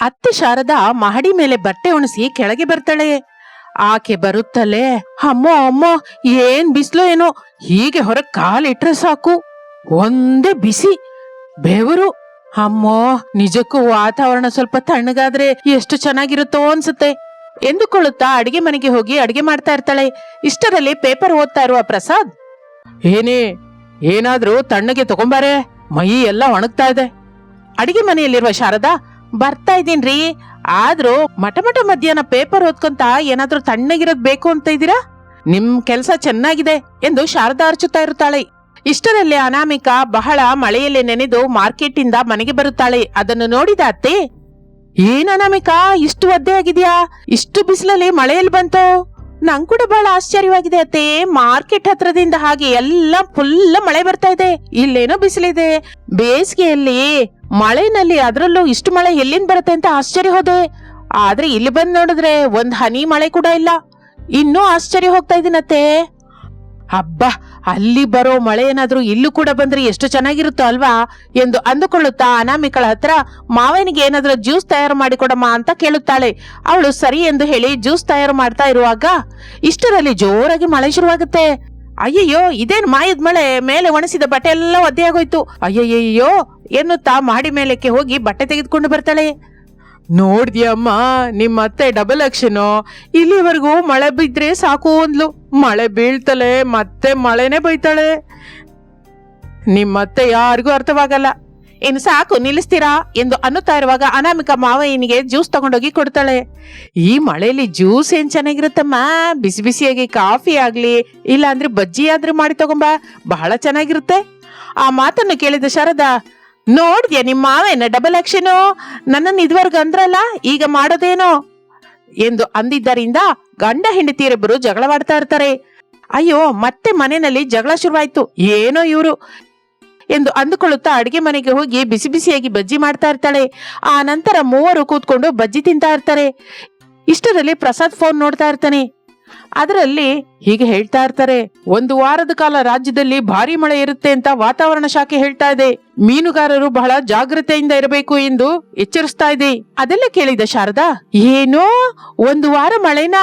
ಅತ್ತೆ ಶಾರದಾ ಮಹಡಿ ಮೇಲೆ ಬಟ್ಟೆ ಒಣಸಿ ಕೆಳಗೆ ಬರ್ತಾಳೆ. ಆಕೆ ಬರುತ್ತಲೇ, ಅಮ್ಮೋ ಅಮ್ಮೋ, ಏನ್ ಬಿಸಿಲು ಏನೋ? ಹೀಗೆ ಹೊರ ಕಾಲಿಟ್ರೆ ಸಾಕು. ಒಂದೇ ಬಿಸಿ. ಬೆವರು. ಅಮ್ಮೋ, ನಿಜಕ್ಕೂ ವಾತಾವರಣ ಸ್ವಲ್ಪ ತಣ್ಣಗಾದ್ರೆ ಎಷ್ಟು ಚೆನ್ನಾಗಿರುತ್ತೋ ಅನ್ಸುತ್ತೆ. ಎಂದುಕೊಳ್ಳುತ್ತಾ ಅಡಿಗೆ ಮನೆಗೆ ಹೋಗಿ ಅಡಿಗೆ ಮಾಡ್ತಾ ಇರ್ತಾಳೆ. ಇಷ್ಟರಲ್ಲಿ ಪೇಪರ್ ಓದ್ತಾ ಇರುವ ಪ್ರಸಾದ್, ಏನೇ, ಏನಾದ್ರೂ ತಣ್ಣಗೆ ತಗೊಂಬಾರೆ. ಮೈ ಎಲ್ಲ ಒಣಗ್ತಾ ಇದೆ. ಅಡಿಗೆ ಮನೆಯಲ್ಲಿರುವ ಶಾರದಾ ಬರ್ತಾ ಇದೀನ್ರಿ ಆದ್ರೂ ಮಟ ಮಟ ಮಧ್ಯಾಹ್ನ ಪೇಪರ್ ಓದ್ಕೊಂತ ಏನಾದ್ರೂ ತಣ್ಣಗಿರೋದ್ ಬೇಕು ಅಂತ ಇದ್ದೀರಾ? ನಿಮ್ ಕೆಲ್ಸ ಚೆನ್ನಾಗಿದೆ ಎಂದು ಶಾರದಾ ಅರ್ಚುತ್ತಾ ಇರುತ್ತಾಳೆ. ಇಷ್ಟರಲ್ಲಿ ಅನಾಮಿಕಾ ಬಹಳ ಮಳೆಯಲ್ಲಿ ನೆನೆದು ಮಾರ್ಕೆಟ್ ಇಂದ ಮನೆಗೆ ಬರುತ್ತಾಳೆ. ಅದನ್ನು ನೋಡಿದ ಅತ್ತೆ, ಏನ್ ಅನಾಮಿಕಾ, ಇಷ್ಟು ಒದ್ದೆ ಆಗಿದ್ಯಾ? ಇಷ್ಟು ಬಿಸಿಲಲ್ಲಿ ಮಳೆಯಲ್ಲಿ ಬಂತು? ನಂಗ್ ಕೂಡ ಬಹಳ ಆಶ್ಚರ್ಯವಾಗಿದೆ ಅತ್ತೆ. ಮಾರ್ಕೆಟ್ ಹತ್ರದಿಂದ ಹಾಗೆ ಎಲ್ಲ ಫುಲ್ ಮಳೆ ಬರ್ತಾ ಇದೆ. ಇಲ್ಲೇನೋ ಬಿಸಿಲಿದೆ. ಬೇಸಿಗೆಯಲ್ಲಿ ಮಳೆನಲ್ಲಿ ಅದರಲ್ಲೂ ಇಷ್ಟು ಮಳೆ ಎಲ್ಲಿಂದ ಬರುತ್ತೆ ಅಂತ ಆಶ್ಚರ್ಯ ಹೋದೆ. ಆದ್ರೆ ಇಲ್ಲಿ ಬಂದ್ ನೋಡಿದ್ರೆ ಒಂದ್ ಹನಿ ಮಳೆ ಕೂಡ ಇಲ್ಲ. ಇನ್ನೂ ಆಶ್ಚರ್ಯ ಹೋಗ್ತಾ ಇದೀನತ್ತೆ. ಹಬ್ಬ ಅಲ್ಲಿ ಬರೋ ಮಳೆ ಏನಾದ್ರೂ ಇಲ್ಲೂ ಕೂಡ ಬಂದ್ರೆ ಎಷ್ಟು ಚೆನ್ನಾಗಿರುತ್ತೋ ಅಲ್ವಾ ಎಂದು ಅಂದುಕೊಳ್ಳುತ್ತಾ ಅನಾಮಿಕಳ ಹತ್ರ, ಮಾವನಿಗೆ ಏನಾದ್ರೂ ಜ್ಯೂಸ್ ತಯಾರು ಮಾಡಿಕೊಡಮ್ಮ ಅಂತ ಕೇಳುತ್ತಾಳೆ. ಅವಳು ಸರಿ ಎಂದು ಹೇಳಿ ಜ್ಯೂಸ್ ತಯಾರು ಮಾಡ್ತಾ ಇರುವಾಗ, ಇಷ್ಟರಲ್ಲಿ ಜೋರಾಗಿ ಮಳೆ ಶುರುವಾಗುತ್ತೆ. ಅಯ್ಯಯ್ಯೋ, ಇದೇನು ಮಾಯದ ಮಳೆ? ಮೇಲೆ ಒಣಸಿದ ಬಟ್ಟೆ ಎಲ್ಲ ಒದ್ದೆಯಾಗೋಯ್ತು ಅಯ್ಯಯ್ಯಯ್ಯೋ, ಎನ್ನುತ್ತಾ ಮಾಡಿ ಮೇಲಕ್ಕೆ ಹೋಗಿ ಬಟ್ಟೆ ತೆಗೆದುಕೊಂಡು ಬರ್ತಾಳೆ. ನೋಡ್ದಿಯಮ್ಮ ನಿಮ್ಮ ಅತ್ತೆ ಡಬಲ್ ಆಕ್ಷನು ಇಲ್ಲಿವರೆಗೂ ಮಳೆ ಬಿದ್ರೆ ಸಾಕು ಅಂದ್ಲು. ಮಳೆ ಬೀಳ್ತಲೆ ಮತ್ತೆ ಮಳೆನೇ ಬೈತಾಳೆ. ನಿಮ್ಮತ್ತೆ ಯಾರಿಗೂ ಅರ್ಥವಾಗಲ್ಲ. ಇನ್ನು ಸಾಕು, ನಿಲ್ಲಿಸ್ತೀರಾ? ಎಂದು ಅನ್ನುತ್ತಾ ಇರುವಾಗ ಅನಾಮಿಕ ಮಾವಯ್ಯನಿಗೆ ಜ್ಯೂಸ್ ತಗೊಂಡೋಗಿ ಕೊಡ್ತಾಳೆ. ಈ ಮಳೆಯಲ್ಲಿ ಜ್ಯೂಸ್ ಏನ್ ಚೆನ್ನಾಗಿರುತ್ತಮ್ಮ? ಬಿಸಿ ಬಿಸಿಯಾಗಿ ಕಾಫಿ ಆಗ್ಲಿ ಇಲ್ಲ ಅಂದ್ರೆ ಬಜ್ಜಿ ಆದ್ರೂ ಮಾಡಿ ತಗೊಂಬ, ಬಹಳ ಚೆನ್ನಾಗಿರುತ್ತೆ. ಆ ಮಾತನ್ನು ಕೇಳಿದ ಶಾರದಾ, ನೋಡಿದ್ಯಾ ನಿಮ್ಮ ಮಾವೇನ ಡಬಲ್ ಆಕ್ಷನು ನನ್ನನ್ನು ಇದುವರೆಗೂ ಅಂದ್ರಲ್ಲ, ಈಗ ಮಾಡೋದೇನೋ? ಎಂದು ಅಂದಿದ್ದರಿಂದ ಗಂಡ ಹೆಂಡತಿಯರಿಬ್ಬರು ಜಗಳವಾಡ್ತಾ ಇರ್ತಾರೆ. ಅಯ್ಯೋ, ಮತ್ತೆ ಮನೆಯಲ್ಲಿ ಜಗಳ ಶುರುವಾಯ್ತು. ಏನೋ ಇವರು. ಎಂದು ಅಂದುಕೊಳ್ಳುತ್ತಾ ಅಡಿಗೆ ಮನೆಗೆ ಹೋಗಿ ಬಿಸಿ ಬಿಸಿಯಾಗಿ ಬಜ್ಜಿ ಮಾಡ್ತಾ ಇರ್ತಾಳೆ. ಆ ನಂತರ ಮೂವರು ಕೂತ್ಕೊಂಡು ಬಜ್ಜಿ ತಿಂತಾ ಇರ್ತಾರೆ. ಇಷ್ಟರಲ್ಲಿ ಪ್ರಸಾದ್ ಫೋನ್ ನೋಡ್ತಾ ಇರ್ತಾನೆ. ಅದರಲ್ಲಿ ಹೀಗೆ ಹೇಳ್ತಾ ಇರ್ತಾರೆ, ಒಂದು ವಾರದ ಕಾಲ ರಾಜ್ಯದಲ್ಲಿ ಭಾರಿ ಮಳೆ ಇರುತ್ತೆ ಅಂತ ವಾತಾವರಣ ಶಾಖೆ ಹೇಳ್ತಾ ಇದೆ. ಮೀನುಗಾರರು ಬಹಳ ಜಾಗ್ರತೆಯಿಂದ ಇರಬೇಕು ಎಂದು ಎಚ್ಚರಿಸ್ತಾ ಇದೆ. ಅದೆಲ್ಲ ಕೇಳಿದ ಶಾರದಾ, ಏನೋ, ಒಂದು ವಾರ ಮಳೆನಾ?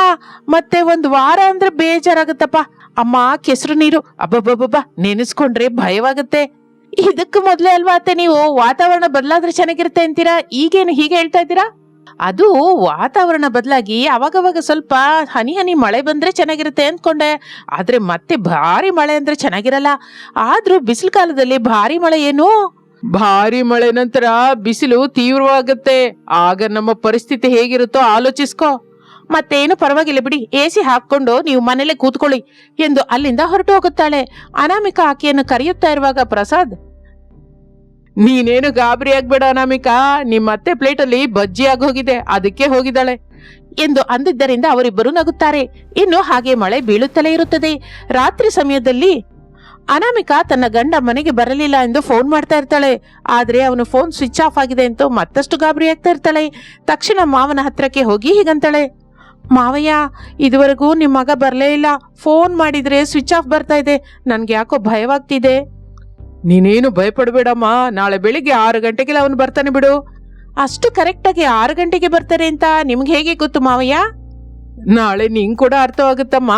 ಮತ್ತೆ ಒಂದು ವಾರ ಅಂದ್ರೆ ಬೇಜಾರಾಗುತ್ತಪ್ಪ. ಅಮ್ಮ, ಕೆಸರು ನೀರು. ಅಬ್ಬಬ್ಬಬ್ಬ ನೆನೆಸ್ಕೊಂಡ್ರೆ ಭಯವಾಗುತ್ತೆ. ಇದಕ್ಕೂ ಮೊದಲೇ ಅಲ್ವಾ ಅತ್ತೆ, ನೀವು ವಾತಾವರಣ ಬದಲಾದ್ರೆ ಚೆನ್ನಾಗಿರುತ್ತೆ ಅಂತೀರಾ? ಈಗೇನು ಹೀಗೆ ಹೇಳ್ತಾ ಇದ್ದೀರಾ? ಅದು ವಾತಾವರಣ ಬದಲಾಗಿ ಅವಾಗವಾಗ ಸ್ವಲ್ಪ ಹನಿ ಹನಿ ಮಳೆ ಬಂದ್ರೆ ಚೆನ್ನಾಗಿರುತ್ತೆ ಅಂದ್ಕೊಂಡೆ. ಆದ್ರೆ ಮತ್ತೆ ಭಾರಿ ಮಳೆ ಅಂದ್ರೆ ಚೆನ್ನಾಗಿರಲ್ಲ. ಆದ್ರೂ ಬಿಸಿಲು ಕಾಲದಲ್ಲಿ ಭಾರಿ ಮಳೆ ಏನು? ಭಾರಿ ಮಳೆ ನಂತರ ಬಿಸಿಲು ತೀವ್ರವಾಗುತ್ತೆ. ಆಗ ನಮ್ಮ ಪರಿಸ್ಥಿತಿ ಹೇಗಿರುತ್ತೋ ಆಲೋಚಿಸ್ಕೋ. ಮತ್ತೇನು ಪರವಾಗಿಲ್ಲ ಬಿಡಿ ಎ ಸಿ ಹಾಕೊಂಡು ನೀವು ಮನೆಯಲ್ಲೇ ಕೂತ್ಕೊಳ್ಳಿ ಎಂದು ಅಲ್ಲಿಂದ ಹೊರಟು ಹೋಗುತ್ತಾಳೆ. ಅನಾಮಿಕಾ ಆಕೆಯನ್ನು ಕರೆಯುತ್ತಾ ಇರುವಾಗ ಪ್ರಸಾದ್, ನೀನೇನು ಗಾಬರಿ ಆಗ್ಬೇಡ ಅನಾಮಿಕಾ, ನಿಮ್ಮ ಅತ್ತೆ ಪ್ಲೇಟಲ್ಲಿ ಬಜ್ಜಿ ಆಗಿ ಹೋಗಿದೆ ಅದಕ್ಕೆ ಹೋಗಿದ್ದಾಳೆ ಎಂದು ಅಂದಿದ್ದರಿಂದ ಅವರಿಬ್ಬರು ನಗುತ್ತಾರೆ. ಇನ್ನು ಹಾಗೆ ಮಳೆ ಬೀಳುತ್ತಲೇ ಇರುತ್ತದೆ. ರಾತ್ರಿ ಸಮಯದಲ್ಲಿ ಅನಾಮಿಕಾ ತನ್ನ ಗಂಡ ಮನೆಗೆ ಬರಲಿಲ್ಲ ಎಂದು ಫೋನ್ ಮಾಡ್ತಾ ಇರ್ತಾಳೆ. ಆದರೆ ಅವನು ಫೋನ್ ಸ್ವಿಚ್ ಆಫ್ ಆಗಿದೆ ಅಂತ ಮತ್ತಷ್ಟು ಗಾಬರಿ ಆಗ್ತಾ ಇರ್ತಾಳೆ. ತಕ್ಷಣ ಮಾವನ ಹತ್ರಕ್ಕೆ ಹೋಗಿ ಹೀಗಂತಾಳೆ ಮಾವಯ್ಯ ಇದುವರೆಗೂ ನಿಮ್ಮ ಮಗ ಬರಲೇ ಇಲ್ಲ. ಫೋನ್ ಮಾಡಿದ್ರೆ ಸ್ವಿಚ್ ಆಫ್ ಬರ್ತಾ ಇದೆ. ನನ್ಗೆ ಯಾಕೋ ಭಯವಾಗ್ತಿದೆ. ನೀನೇನು ಭಯಪಡಬೇಡಮ್ಮ. ನಾಳೆ ಬೆಳಿಗ್ಗೆ ಆರು ಗಂಟೆಗೆಲ್ಲ ಅವನು ಬರ್ತಾನೆ ಬಿಡು. ಅಷ್ಟು ಕರೆಕ್ಟಾಗಿ ಆರು ಗಂಟೆಗೆ ಬರ್ತಾರೆ ಅಂತ ನಿಮ್ಗೆ ಹೇಗೆ ಗೊತ್ತು ಮಾವಯ್ಯ? ನಾಳೆ ನಿಂಗೆ ಕೂಡ ಅರ್ಥವಾಗುತ್ತಮ್ಮ.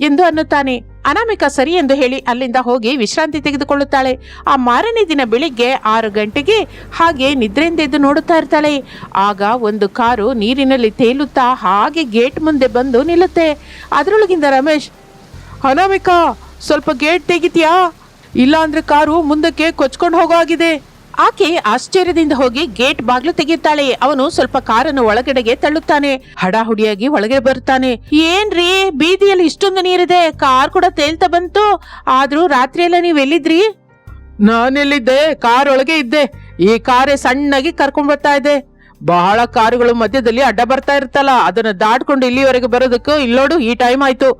ಎಂದು ಅನ್ನುತ್ತಾನೆ. ಅನಾಮಿಕಾ ಸರಿ ಎಂದು ಹೇಳಿ ಅಲ್ಲಿಂದ ಹೋಗಿ ವಿಶ್ರಾಂತಿ ತೆಗೆದುಕೊಳ್ಳುತ್ತಾಳೆ. ಆ ಮಾರನೇ ದಿನ ಬೆಳಿಗ್ಗೆ ಆರು ಗಂಟೆಗೆ ಹಾಗೆ ನಿದ್ರೆಯಿಂದ ಎದ್ದು ನೋಡುತ್ತಾ ಇರ್ತಾಳೆ. ಆಗ ಒಂದು ಕಾರು ನೀರಿನಲ್ಲಿ ತೇಲುತ್ತಾ ಹಾಗೆ ಗೇಟ್ ಮುಂದೆ ಬಂದು ನಿಲ್ಲುತ್ತೆ. ಅದರೊಳಗಿಂದ ರಮೇಶ್, ಅನಾಮಿಕಾ, ಸ್ವಲ್ಪ ಗೇಟ್ ತೆಗಿತೀಯಾ? ಇಲ್ಲಾಂದ್ರೆ ಕಾರು ಮುಂದಕ್ಕೆ ಕೊಚ್ಕೊಂಡು ಹೋಗೋ ಆಗಿದೆ ಆಕೆ ಆಶ್ಚರ್ಯದಿಂದ ಹೋಗಿ ಗೇಟ್ ಬಾಗ್ಲು ತೆಗೆಯುತ್ತಾಳೆ. ಅವನು ಸ್ವಲ್ಪ ಕಾರನ್ನು ಒಳಗಡೆಗೆ ತಳ್ಳುತ್ತಾನೆ. ಹಡಾಹುಡಿಯಾಗಿ ಒಳಗೆ ಬರುತ್ತಾನೆ. ಏನ್ರಿ, ಬೀದಿಯಲ್ಲಿ ಇಷ್ಟೊಂದು ನೀರಿದೆ. ಕಾರ್ ಕೂಡ ತೇಲ್ತಾ ಬಂತು. ಆದ್ರೂ ರಾತ್ರಿಯೆಲ್ಲ ನೀವ್ ಎಲ್ಲಿದ್ರಿ? ನಾನೆಲ್ಲಿದ್ದೆ? ಕಾರ್ ಒಳಗೆ ಇದ್ದೆ. ಈ ಕಾರೇ ಸಣ್ಣಗೆ ಕರ್ಕೊಂಡ್ ಬರ್ತಾ ಇದೆ. ಬಹಳ ಕಾರುಗಳು ಮಧ್ಯದಲ್ಲಿ ಅಡ್ಡ ಬರ್ತಾ ಇರ್ತಲ್ಲ ಅದನ್ನ ದಾಟ್ಕೊಂಡು ಇಲ್ಲಿವರೆಗೆ ಬರೋದಕ್ಕೂ ಇಲ್ಲೋಡು, ಈ ಟೈಮ್ ಆಯ್ತು.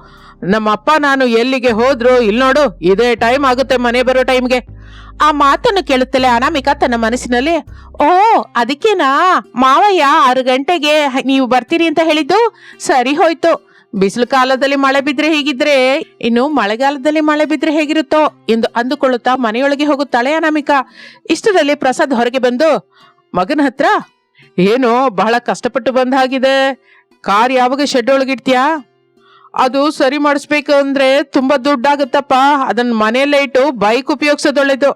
ನಮ್ಮ ಅಪ್ಪ ನಾನು ಎಲ್ಲಿಗೆ ಹೋದ್ರು ಇಲ್ಲಿ ನೋಡು, ಇದೇ ಟೈಮ್ ಆಗುತ್ತೆ ಮನೆ ಬರೋ ಟೈಮ್ಗೆ ಆ ಮಾತನ್ನು ಕೇಳುತ್ತಲೇ ಅನಾಮಿಕಾ ತನ್ನ ಮನಸ್ಸಿನಲ್ಲಿ, ಓ, ಅದಕ್ಕೇನಾ? ಮಾವಯ್ಯ, ಆರು ಗಂಟೆಗೆ ನೀವು ಬರ್ತೀರಿ ಅಂತ ಹೇಳಿದ್ದು? ಸರಿ ಹೋಯ್ತು. ಬಿಸಿಲು ಕಾಲದಲ್ಲಿ ಮಳೆ ಬಿದ್ರೆ ಹೀಗಿದ್ರೆ, ಇನ್ನು ಮಳೆಗಾಲದಲ್ಲಿ ಮಳೆ ಬಿದ್ರೆ ಹೇಗಿರುತ್ತೋ ಎಂದು ಅಂದುಕೊಳ್ಳುತ್ತಾ ಮನೆಯೊಳಗೆ ಹೋಗುತ್ತಾಳೆ ಅನಾಮಿಕಾ. ಇಷ್ಟರಲ್ಲಿ ಪ್ರಸಾದ್ ಹೊರಗೆ ಬಂದು, ಮಗನ ಹತ್ರ ಏನೋ ಬಹಳ ಕಷ್ಟಪಟ್ಟು ಬಂದ ಹಾಗಿದೆ ಕಾರ್ ಯಾವಾಗ ಶೆಡ್ ಒಳಗಿಡ್ತೀಯಾ? ಅದು ಸರಿ ಮಾಡಿಸ್ಬೇಕು ಅಂದ್ರೆ ತುಂಬಾ ದುಡ್ಡಾಗುತ್ತಪ್ಪ. ಅದನ್ನ ಮನೆಯಲ್ಲೇ ಇಟ್ಟು ಬೈಕ್ ಉಪಯೋಗಿಸೋದು ಒಳ್ಳೇದು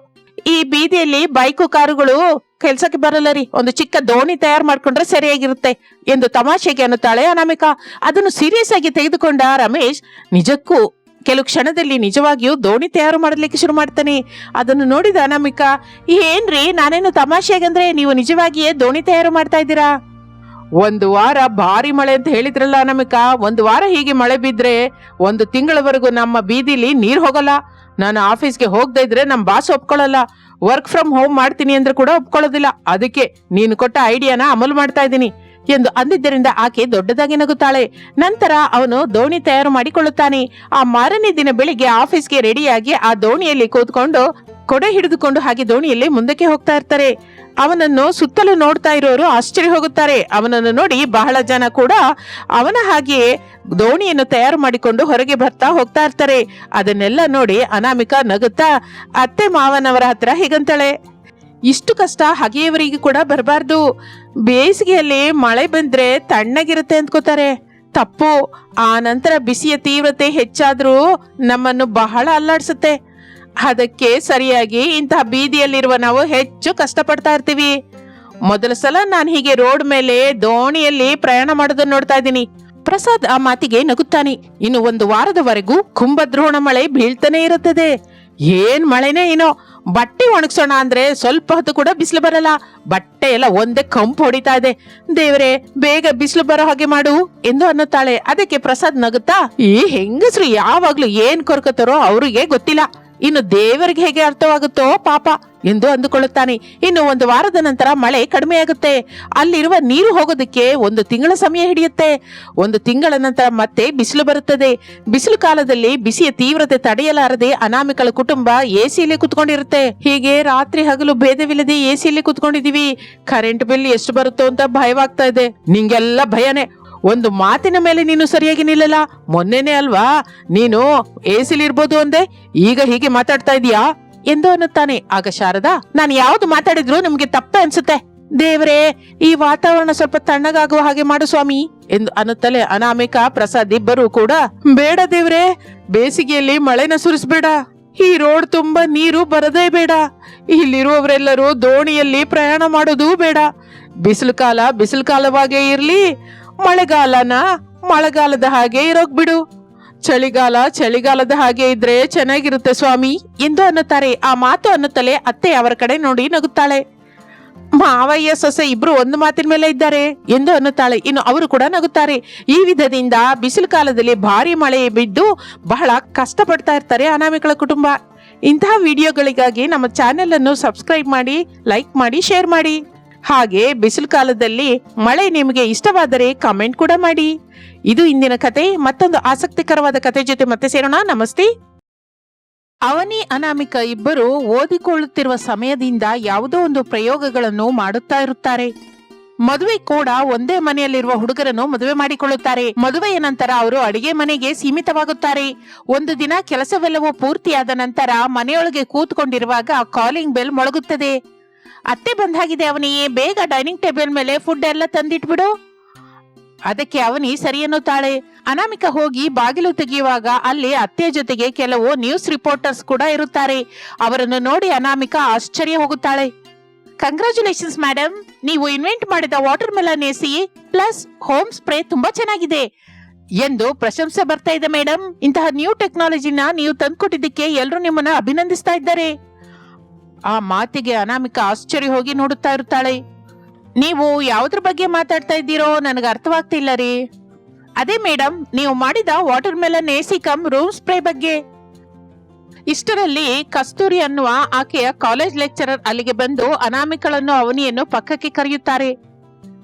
ಈ ಬೀದಿಯಲ್ಲಿ ಬೈಕು ಕಾರುಗಳು ಕೆಲ್ಸಕ್ಕೆ ಬರಲ್ಲ ರೀ. ಒಂದು ಚಿಕ್ಕ ದೋಣಿ ತಯಾರು ಮಾಡ್ಕೊಂಡ್ರೆ ಸರಿಯಾಗಿರುತ್ತೆ ಎಂದು ತಮಾಷೆಗೆ ಅನ್ನುತ್ತಾಳೆ ಅನಾಮಿಕಾ. ಅದನ್ನು ಸೀರಿಯಸ್ ಆಗಿ ತೆಗೆದುಕೊಂಡ ರಮೇಶ್ ನಿಜಕ್ಕೂ ಕೆಲವು ಕ್ಷಣದಲ್ಲಿ ನಿಜವಾಗಿಯೂ ದೋಣಿ ತಯಾರು ಮಾಡಲಿಕ್ಕೆ ಶುರು ಮಾಡ್ತಾನೆ. ಅದನ್ನು ನೋಡಿದ ಅನಾಮಿಕಾ, ಏನ್ರಿ, ನಾನೇನು ತಮಾಷೆಗಂದ್ರೆ ನೀವು ನಿಜವಾಗಿಯೇ ದೋಣಿ ತಯಾರು ಮಾಡ್ತಾ ಇದ್ದೀರಾ? ಒಂದು ವಾರ ಭಾರಿ ಮಳೆ ಅಂತ ಹೇಳಿದ್ರಲ್ಲ ಅನಾಮಿಕಾ, ಒಂದು ವಾರ ಹೀಗೆ ಮಳೆ ಬಿದ್ರೆ ಒಂದು ತಿಂಗಳವರೆಗೂ ನಮ್ಮ ಬೀದಿಲಿ ನೀರ್ ಹೋಗಲ್ಲ. ನಾನು ಆಫೀಸ್ಗೆ ಹೋಗದೆ ಇದ್ರೆ ನಮ್ಮ ಬಾಸ್ ಒಪ್ಕೊಳ್ಳಲ್ಲ. ವರ್ಕ್ ಫ್ರಮ್ ಹೋಮ್ ಮಾಡ್ತೀನಿ ಅಂದ್ರೆ ಕೂಡ ಒಪ್ಕೊಳ್ಳೋದಿಲ್ಲ. ಅದಕ್ಕೆ ನೀನು ಕೊಟ್ಟ ಐಡಿಯಾನ ಅಮಲು ಮಾಡ್ತಾ ಇದ್ದೀನಿ. ಎಂದು ಅಂದಿದ್ದರಿಂದ ಆಕೆ ದೊಡ್ಡದಾಗಿ ನಗುತ್ತಾಳೆ. ನಂತರ ಅವನು ದೋಣಿ ತಯಾರು ಮಾಡಿಕೊಳ್ಳುತ್ತಾನೆ. ಆ ಮಾರನೇ ದಿನ ಬೆಳಿಗ್ಗೆ ಆಫೀಸ್ಗೆ ರೆಡಿಯಾಗಿ ಆ ದೋಣಿಯಲ್ಲಿ ಕೂತ್ಕೊಂಡು ಕೊಡೆ ಹಿಡಿದುಕೊಂಡು ಹಾಗೆ ದೋಣಿಯಲ್ಲಿ ಮುಂದಕ್ಕೆ ಹೋಗ್ತಾ ಇರ್ತಾರೆ. ಅವನನ್ನು ಸುತ್ತಲೂ ನೋಡ್ತಾ ಇರೋರು ಆಶ್ಚರ್ಯ ಹೋಗುತ್ತಾರೆ. ಅವನನ್ನು ನೋಡಿ ಬಹಳ ಜನ ಕೂಡ ಅವನ ಹಾಗೆಯೇ ದೋಣಿಯನ್ನು ತಯಾರು ಮಾಡಿಕೊಂಡು ಹೊರಗೆ ಬರ್ತಾ ಹೋಗ್ತಾ ಇರ್ತಾರೆ. ಅದನ್ನೆಲ್ಲ ನೋಡಿ ಅನಾಮಿಕಾ ನಗುತ್ತಾ, ಅತ್ತೆ ಮಾವನವರ ಹತ್ರ ಹೀಗಂತಾಳೆ. ಇಷ್ಟು ಕಷ್ಟ ಹಗೆಯವರಿಗೆ ಕೂಡ ಬರಬಾರ್ದು. ಬೇಸಿಗೆಯಲ್ಲಿ ಮಳೆ ಬಂದ್ರೆ ತಣ್ಣಗಿರುತ್ತೆ ಅಂದ್ಕೋತಾರೆ. ತಪ್ಪು. ಆ ನಂತರ ಬಿಸಿಯ ತೀವ್ರತೆ ಹೆಚ್ಚಾದ್ರೂ ನಮ್ಮನ್ನು ಬಹಳ ಅಲ್ಲಾಡಿಸುತ್ತೆ. ಅದಕ್ಕೆ ಸರಿಯಾಗಿ ಇಂತಹ ಬೀದಿಯಲ್ಲಿರುವ ನಾವು ಹೆಚ್ಚು ಕಷ್ಟಪಡ್ತಾ ಇರ್ತೀವಿ. ಮೊದಲ ಸಲ ನಾನು ಹೀಗೆ ರೋಡ್ ಮೇಲೆ ದೋಣಿಯಲ್ಲಿ ಪ್ರಯಾಣ ಮಾಡೋದನ್ನ ನೋಡ್ತಾ ಇದ್ದೀನಿ. ಪ್ರಸಾದ್ ಆ ಮಾತಿಗೆ ನಗುತ್ತಾನೆ. ಇನ್ನು ಒಂದು ವಾರದವರೆಗೂ ಕುಂಭದ್ರೋಣ ಮಳೆ ಬೀಳ್ತಾನೆ ಇರುತ್ತದೆ. ಏನ್ ಮಳೆನೇ ಏನೋ. ಬಟ್ಟೆ ಒಣಗಿಸೋಣ ಅಂದ್ರೆ ಸ್ವಲ್ಪ ಹೊತ್ತು ಕೂಡ ಬಿಸಿಲು ಬರಲ್ಲ. ಬಟ್ಟೆ ಎಲ್ಲ ಒಂದೇ ಕಂಪು ಹೊಡಿತಾ ಇದೆ. ದೇವರೇ, ಬೇಗ ಬಿಸಿಲು ಬರೋ ಹಾಗೆ ಮಾಡು ಎಂದು ಅನ್ನುತ್ತಾಳೆ. ಅದಕ್ಕೆ ಪ್ರಸಾದ್ ನಗುತ್ತಾ, ಈ ಹೆಂಗಸ್ರು ಯಾವಾಗ್ಲೂ ಏನ್ ಕೊರ್ಕೋತಾರೋ ಅವ್ರಿಗೆ ಗೊತ್ತಿಲ್ಲ. ಇನ್ನು ದೇವರಿಗೆ ಹೇಗೆ ಅರ್ಥವಾಗುತ್ತೋ ಪಾಪ ಎಂದು ಅಂದುಕೊಳ್ಳುತ್ತಾನೆ. ಇನ್ನು ಒಂದು ವಾರದ ನಂತರ ಮಳೆ ಕಡಿಮೆಯಾಗುತ್ತೆ. ಅಲ್ಲಿರುವ ನೀರು ಹೋಗೋದಕ್ಕೆ ಒಂದು ತಿಂಗಳ ಸಮಯ ಹಿಡಿಯುತ್ತೆ. ಒಂದು ತಿಂಗಳ ನಂತರ ಮತ್ತೆ ಬಿಸಿಲು ಬರುತ್ತದೆ. ಬಿಸಿಲು ಕಾಲದಲ್ಲಿ ಬಿಸಿಯ ತೀವ್ರತೆ ತಡೆಯಲಾರದೆ ಅನಾಮಿಕಳ ಕುಟುಂಬ ಎಸಿಯಲ್ಲಿ ಕುತ್ಕೊಂಡಿರುತ್ತೆ. ಹೀಗೆ ರಾತ್ರಿ ಹಗಲು ಭೇದವಿಲ್ಲದೆ ಎಸಿಯಲ್ಲಿ ಕುತ್ಕೊಂಡಿದೀವಿ ಕರೆಂಟ್ ಬಿಲ್ ಎಷ್ಟು ಬರುತ್ತೋ ಅಂತ ಭಯವಾಗ್ತಾ ಇದೆ. ನಿಂಗೆಲ್ಲ ಭಯನೇ. ಒಂದು ಮಾತಿನ ಮೇಲೆ ನೀನು ಸರಿಯಾಗಿ ನಿಲ್ಲಲ್ಲ? ಮೊನ್ನೆನೇ ಅಲ್ವಾ? ನೀನು ಎಸಿಲಿ ಇರ್ಬೋದು ಅಂದೆ, ಈಗ ಹೀಗೆ ಮಾತಾಡ್ತಾ ಇದೀಯಾ? ಎಂದು ಅನ್ನುತ್ತಾನೆ. ಆಗ ಶಾರದಾ, ನಾನು ಯಾವ್ದು ಮಾತಾಡಿದ್ರು ನಿಮ್ಗೆ ತಪ್ಪೆ ಅನ್ಸುತ್ತೆ. ದೇವರೇ, ಈ ವಾತಾವರಣ ಸ್ವಲ್ಪ ತಣ್ಣಗಾಗುವ ಹಾಗೆ ಮಾಡು ಸ್ವಾಮಿ, ಎಂದು ಅನ್ನುತ್ತಲೇ ಅನಾಮಿಕ ಪ್ರಸಾದ್ ಇಬ್ಬರು ಕೂಡ, ಬೇಡ ದೇವ್ರೆ, ಬೇಸಿಗೆಯಲ್ಲಿ ಮಳೆನ ಸುರಿಸ್ಬೇಡ. ಈ ರೋಡ್ ತುಂಬಾ ನೀರು ಬರದೇ ಬೇಡ. ಇಲ್ಲಿರುವವರೆಲ್ಲರೂ ದೋಣಿಯಲ್ಲಿ ಪ್ರಯಾಣ ಮಾಡೋದು ಬೇಡ. ಬಿಸಿಲು ಕಾಲ ಬಿಸಿಲು ಕಾಲವಾಗೇ ಇರ್ಲಿ ಮಳೆಗಾಲನ? ಮಳೆಗಾಲದ ಹಾಗೆ ಇರೋಗ್ಬಿಡು ಚಳಿಗಾಲ, ಚಳಿಗಾಲದ ಹಾಗೆ ಇದ್ರೆ ಚೆನ್ನಾಗಿರುತ್ತೆ ಸ್ವಾಮಿ ಎಂದು ಅನ್ನುತ್ತಾರೆ. ಆ ಮಾತು ಅನ್ನುತ್ತಲೇ ಅತ್ತೆ ಅವರ ಕಡೆ ನೋಡಿ ನಗುತ್ತಾಳೆ. ಮಾವಯ್ಯ, ಸೊಸೆ ಇಬ್ರು ಒಂದು ಮಾತಿನ ಮೇಲೆ ಇದ್ದಾರೆ ಎಂದು ಅನ್ನುತ್ತಾಳೆ. ಇನ್ನು ಅವರು ಕೂಡ ನಗುತ್ತಾರೆ. ಈ ವಿಧದಿಂದ ಬಿಸಿಲು ಕಾಲದಲ್ಲಿ ಭಾರಿ ಮಳೆ ಬಿದ್ದು ಬಹಳ ಕಷ್ಟಪಡ್ತಾ ಇರ್ತಾರೆ ಅನಾಮಿಕಳ ಕುಟುಂಬ. ಇಂತಹ ವಿಡಿಯೋಗಳಿಗಾಗಿ ನಮ್ಮ ಚಾನೆಲ್ ಅನ್ನು ಸಬ್ಸ್ಕ್ರೈಬ್ ಮಾಡಿ, ಲೈಕ್ ಮಾಡಿ, ಶೇರ್ ಮಾಡಿ. ಹಾಗೆ ಬಿಸಿಲು ಕಾಲದಲ್ಲಿ ಮಳೆ ನಿಮಗೆ ಇಷ್ಟವಾದರೆ ಕಾಮೆಂಟ್ ಕೂಡ ಮಾಡಿ. ಇದು ಇಂದಿನ ಕತೆ, ಮತ್ತೊಂದು ಆಸಕ್ತಿಕರವಾದ ಕತೆ ಜೊತೆ ಮತ್ತೆ ಸೇರೋಣ. ನಮಸ್ತೆ. ಅವನಿ, ಅನಾಮಿಕ ಇಬ್ಬರು ಓದಿಕೊಳ್ಳುತ್ತಿರುವ ಸಮಯದಿಂದ ಯಾವುದೋ ಒಂದು ಪ್ರಯೋಗಗಳನ್ನು ಮಾಡುತ್ತಾ ಇರುತ್ತಾರೆ. ಮದುವೆ ಕೂಡ ಒಂದೇ ಮನೆಯಲ್ಲಿರುವ ಹುಡುಗರನ್ನು ಮದುವೆ ಮಾಡಿಕೊಳ್ಳುತ್ತಾರೆ. ಮದುವೆಯ ನಂತರ ಅವರು ಅಡಿಗೆ ಮನೆಗೆ ಸೀಮಿತವಾಗುತ್ತಾರೆ. ಒಂದು ದಿನ ಕೆಲಸವೆಲ್ಲವೂ ಪೂರ್ತಿಯಾದ ನಂತರ ಮನೆಯೊಳಗೆ ಕೂತ್ಕೊಂಡಿರುವಾಗ ಕಾಲಿಂಗ್ ಬೆಲ್ ಮೊಳಗುತ್ತದೆ. ಅತ್ತೆ ಬಂದಾಗಿದೆ ಅವನಿಗೆ, ಬೇಗ ಡೈನಿಂಗ್ ಟೇಬಲ್ ಮೇಲೆ ಫುಡ್ ಎಲ್ಲ ತಂದಿಟ್ಬಿಡು. ಅದಕ್ಕೆ ಅವನಿ ಸರಿ ಎನ್ನುತ್ತಾಳೆ ಅನಾಮಿಕ ಹೋಗಿ ಬಾಗಿಲು ತೆಗೆಯುವಾಗ ಅಲ್ಲಿ ಅತ್ತೆ ಜೊತೆಗೆ ಕೆಲವು ನ್ಯೂಸ್ ರಿಪೋರ್ಟರ್ಸ್ ಕೂಡ ಇರುತ್ತಾರೆ. ಅವರನ್ನು ನೋಡಿ ಅನಾಮಿಕ ಆಶ್ಚರ್ಯ ಹೋಗುತ್ತಾಳೆ. ಕಂಗ್ರಾಚುಲೇಷನ್ಸ್ ಮೇಡಮ್ ನೀವು ಇನ್ವೆಂಟ್ ಮಾಡಿದ water melon AC plus home spray ತುಂಬಾ ಚೆನ್ನಾಗಿದೆ ಎಂದು ಪ್ರಶಂಸೆ ಬರ್ತಾ ಇದೆ ಮೇಡಮ್ ಇಂತಹ ನ್ಯೂ ಟೆಕ್ನಾಲಜಿನ ನೀವು ತಂದ್ಕೊಟ್ಟಿದ್ದಕ್ಕೆ ಎಲ್ಲರೂ ನಿಮ್ಮನ್ನ ಅಭಿನಂದಿಸ್ತಾ ಇದ್ದಾರೆ. ಆ ಮಾತಿಗೆ ಅನಾಮಿಕ ಆಶ್ಚರ್ಯ ಹೋಗಿ ನೋಡುತ್ತಾ ಇರುತ್ತಾಳೆ. ನೀವು ಯಾವುದ್ರ ಬಗ್ಗೆ ಮಾತಾಡ್ತಾ ಇದ್ದೀರೋ ನನಗೆ ಅರ್ಥವಾಗ್ತಿಲ್ಲ ರೀ. ಅದೇ ಮೇಡಮ್ ನೀವು ಮಾಡಿದ water melon AC cum room spray ಬಗ್ಗೆ. ಇಷ್ಟರಲ್ಲಿ ಕಸ್ತೂರಿ ಅನ್ನುವ ಆಕೆಯ ಕಾಲೇಜ್ ಲೆಕ್ಚರರ್ ಅಲ್ಲಿಗೆ ಬಂದು ಅನಾಮಿಕಳನ್ನು ಅವನಿಯನ್ನು ಪಕ್ಕಕ್ಕೆ ಕರೆಯುತ್ತಾರೆ.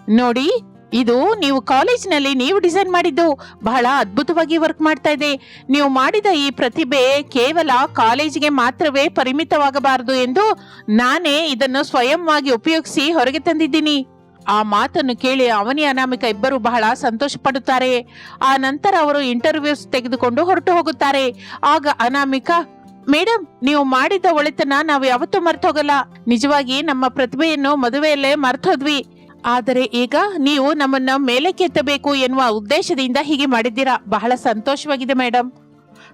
ನೋಡಿ ಇದು ನೀವು ಕಾಲೇಜಿನಲ್ಲಿ ನೀವು ಡಿಸೈನ್ ಮಾಡಿದ್ದು. ಬಹಳ ಅದ್ಭುತವಾಗಿ ವರ್ಕ್ ಮಾಡ್ತಾ ಇದೆ. ನೀವು ಮಾಡಿದ ಈ ಪ್ರತಿಭೆ ಕೇವಲ ಕಾಲೇಜಿಗೆ ಮಾತ್ರವೇ ಪರಿಮಿತವಾಗಬಾರದು ಎಂದು ನಾನೇ ಇದನ್ನು ಸ್ವಯಂವಾಗಿ ಉಪಯೋಗಿಸಿ ಹೊರಗೆ ತಂದಿದ್ದೀನಿ. ಆ ಮಾತನ್ನು ಕೇಳಿ ಅವನಿ ಅನಾಮಿಕ ಇಬ್ಬರು ಬಹಳ ಸಂತೋಷ ಪಡುತ್ತಾರೆ ಆ ನಂತರ ಅವರು ಇಂಟರ್ವ್ಯೂಸ್ ತೆಗೆದುಕೊಂಡು ಹೊರಟು ಹೋಗುತ್ತಾರೆ. ಆಗ ಅನಾಮಿಕ ಮೇಡಮ್ ನೀವು ಮಾಡಿದ ಒಳಿತನ ನಾವು ಯಾವತ್ತೂ ಮರ್ತು ಹೋಗಲ್ಲ ನಿಜವಾಗಿ ನಮ್ಮ ಪ್ರತಿಭೆಯನ್ನು ಮದುವೆಯಲ್ಲೇ ಮರ್ತು ಹೋದ್ವಿ ಆದರೆ ಈಗ ನೀವು ನಮ್ಮನ್ನ ಮೇಲೆ ಕೆತ್ತಬೇಕು ಎನ್ನುವ ಉದ್ದೇಶದಿಂದ ಹೀಗೆ ಮಾಡಿದ್ದೀರಾ? ಬಹಳ ಸಂತೋಷವಾಗಿದೆ ಮೇಡಮ್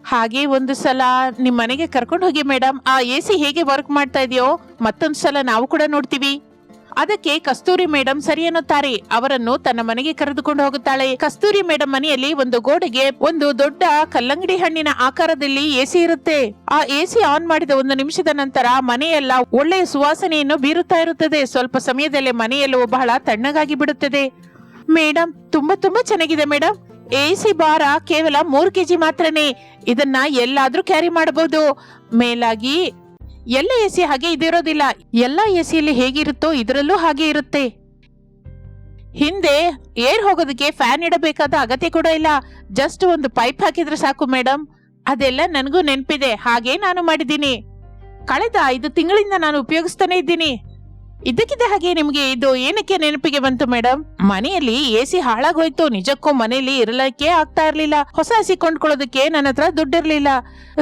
ಹಾಗೆ ಒಂದು ಸಲ ನಿಮ್ಮ ಮನೆಗೆ ಕರ್ಕೊಂಡು ಹೋಗಿ ಮೇಡಮ್ ಆ ಎ ಸಿ ಹೇಗೆ ವರ್ಕ್ ಮಾಡ್ತಾ ಇದೆಯೋ ಮತ್ತೊಂದು ಸಲ ನಾವು ಕೂಡ ನೋಡ್ತೀವಿ. ಅದಕ್ಕೆ ಕಸ್ತೂರಿ ಮೇಡಮ್ ಸರಿ ಎನ್ನುತ್ತಾರೆ ಅವರನ್ನು ತನ್ನ ಮನೆಗೆ ಕರೆದುಕೊಂಡು ಹೋಗುತ್ತಾಳೆ. ಕಸ್ತೂರಿ ಮೇಡಮ್ ಮನೆಯಲ್ಲಿ ಒಂದು ಗೋಡೆಗೆ ಒಂದು ದೊಡ್ಡ ಕಲ್ಲಂಗಡಿ ಹಣ್ಣಿನ ಆಕಾರದಲ್ಲಿ ಎಸಿ ಇರುತ್ತೆ. ಆ ಎಸಿ ಆನ್ ಮಾಡಿದ ಒಂದು ನಿಮಿಷದ ನಂತರ ಮನೆಯೆಲ್ಲ ಒಳ್ಳೆಯ ಸುವಾಸನೆಯನ್ನು ಬೀರುತ್ತಾ ಇರುತ್ತದೆ. ಸ್ವಲ್ಪ ಸಮಯದಲ್ಲೇ ಮನೆಯಲ್ಲೂ ಬಹಳ ತಣ್ಣಗಾಗಿ ಬಿಡುತ್ತದೆ. ಮೇಡಮ್ ತುಂಬಾ ತುಂಬಾ ಚೆನ್ನಾಗಿದೆ ಮೇಡಮ್ ಎಸಿ ಬಾರ ಕೇವಲ ಮೂರು ಕೆಜಿ ಮಾತ್ರನೇ. ಇದನ್ನ ಎಲ್ಲಾದ್ರೂ ಕ್ಯಾರಿ ಮಾಡಬಹುದು. ಮೇಲಾಗಿ ಎಲ್ಲ ಎಸಿ ಹಾಗೆ ಇದಿರೋದಿಲ್ಲ. ಎಲ್ಲ ಎಸಿಯಲ್ಲಿ ಹೇಗಿರುತ್ತೋ ಇದರಲ್ಲೂ ಹಾಗೆ ಇರುತ್ತೆ. ಹಿಂದೆ ಏರ್ ಹೋಗೋದಕ್ಕೆ ಫ್ಯಾನ್ ಇಡಬೇಕಾದ ಅಗತ್ಯ ಕೂಡ ಇಲ್ಲ. ಜಸ್ಟ್ ಒಂದು ಪೈಪ್ ಹಾಕಿದ್ರೆ ಸಾಕು ಮೇಡಮ್ ಅದೆಲ್ಲ ನನಗೂ ನೆನಪಿದೆ. ಹಾಗೆ ನಾನು ಮಾಡಿದ್ದೀನಿ. ಕಳೆದ ಐದು ತಿಂಗಳಿಂದ ನಾನು ಉಪಯೋಗಿಸ್ತಾನೆ ಇದ್ದೀನಿ. ಇದಕ್ಕಿದ್ದ ಹಾಗೆ ನಿಮ್ಗೆ ಇದು ಏನಕ್ಕೆ ನೆನಪಿಗೆ ಬಂತು ಮೇಡಮ್ ಮನೆಯಲ್ಲಿ ಎ ಸಿ ಹಾಳಾಗೋಯ್ತು, ನಿಜಕ್ಕೂ ಮನೆಯಲ್ಲಿ ಇರಲಿಕ್ಕೆ ಆಗ್ತಾ ಇರ್ಲಿಲ್ಲ. ಹೊಸ ಎಸಿ ಕೊಂಡ್ಕೊಳ್ಳೋದಕ್ಕೆ ನನ್ನ ಹತ್ರ ದುಡ್ಡಿರ್ಲಿಲ್ಲ.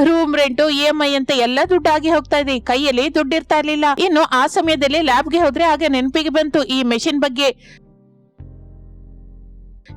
Room rent, E M I ಅಂತ ಎಲ್ಲ ದುಡ್ಡು ಆಗಿ ಹೋಗ್ತಾ ಇದೆ. ಕೈಯಲ್ಲಿ ದುಡ್ಡು ಇರ್ತಾ ಇರ್ಲಿಲ್ಲ. ಇನ್ನು ಆ ಸಮಯದಲ್ಲಿ ಲ್ಯಾಬ್ಗೆ ಹೋದ್ರೆ ಆಗ ನೆನಪಿಗೆ ಬಂತು ಈ ಮೆಷಿನ್ ಬಗ್ಗೆ.